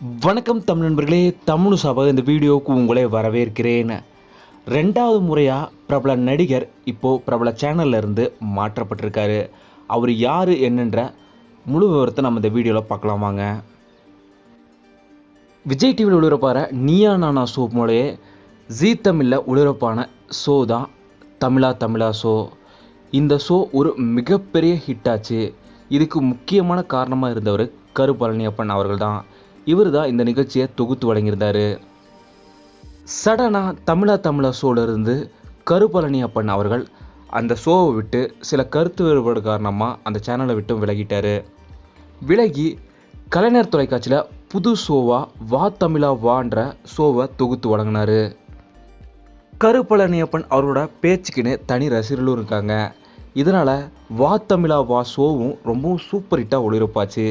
வணக்கம் தமிழ் நண்பர்களே தமிழ் சபாக இந்த வீடியோவுக்கு உங்களை வரவேற்கிறேன். ரெண்டாவது முறையாக பிரபல நடிகர் இப்போது பிரபல சேனல்ல இருந்து மாற்றப்பட்டிருக்காரு. அவர் யார் என்னன்ற முழு விவரத்தை நம்ம இந்த வீடியோவில் பார்க்கலாம் வாங்க. விஜய் டிவியில் ஒளிபரப்பார நீயா நானா ஷோ மூலையே ஜீ தமிழில் ஒளிபரப்பான ஷோ தான் தமிழா தமிழா ஷோ. இந்த ஷோ ஒரு மிகப்பெரிய ஹிட் ஆச்சு. இதுக்கு முக்கியமான காரணமாக இருந்தவர் கரு பழனியப்பன் அவர்கள் தான். இவர் தான் இந்த நிகழ்ச்சியை தொகுத்து வழங்கியிருந்தார். சடனாக தமிழா தமிழா ஷோலேருந்து கருபழனி அப்பன் அவர்கள் அந்த ஷோவை விட்டு சில கருத்து வேறுபாடு காரணமாக அந்த சேனலை விட்டும் விலகிட்டார். விலகி கலைஞர் தொலைக்காட்சியில் புது ஷோவா வா தமிழா வான்ற ஷோவை தொகுத்து வழங்கினார். கருப்பழனியப்பன் அவரோட பேச்சுக்குன்னு தனி ரசிகர்களும் இருக்காங்க. இதனால் வா தமிழா வா ஷோவும் ரொம்பவும் சூப்பர் ஹிட்டாக ஒளிரப்பாச்சு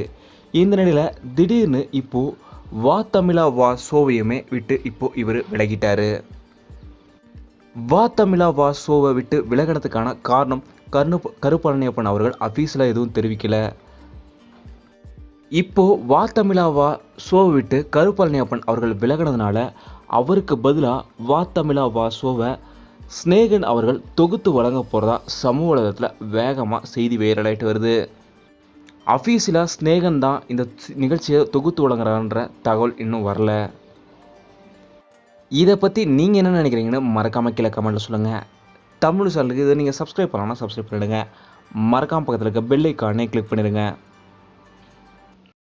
இந்த நிலையில் திடீர்னு இப்போது வா தமிழா வா ஷோவையுமே விட்டு இப்போ இவர் விலகிட்டார். வா தமிழா வா ஷோவை விட்டு விலகினதுக்கான காரணம் கருணு கருப்பழனியப்பன் அவர்கள் அஃபீஸில் எதுவும் தெரிவிக்கல. இப்போது வா தமிழா வா ஷோவை விட்டு கருப்பழனியப்பன் அவர்கள் விலகினதுனால அவருக்கு பதிலாக வா தமிழா வா ஷோவை ஸ்நேகன் அவர்கள் தொகுத்து வழங்க போகிறதா சமூக உலகத்தில் வேகமாக செய்தி வைரலாயிட்டு வருது. அஃபீஸில் ஸ்நேகன் தான் இந்த நிகழ்ச்சியை தொகுத்து வழங்குறான்ற தகவல் இன்னும் வரல. இதை பற்றி நீங்கள் என்ன நினைக்கிறீங்கன்னு மறக்காமல் கீழே கமெண்ட்டில் சொல்லுங்கள் தமிழ் சேனலுக்கு இதை நீங்கள் சப்ஸ்கிரைப் பண்ணலாம்னா சப்ஸ்கிரைப் பண்ணிடுங்க. மறக்காம பக்கத்தில் இருக்க பெல் ஐக்கானே கிளிக் பண்ணிடுங்க.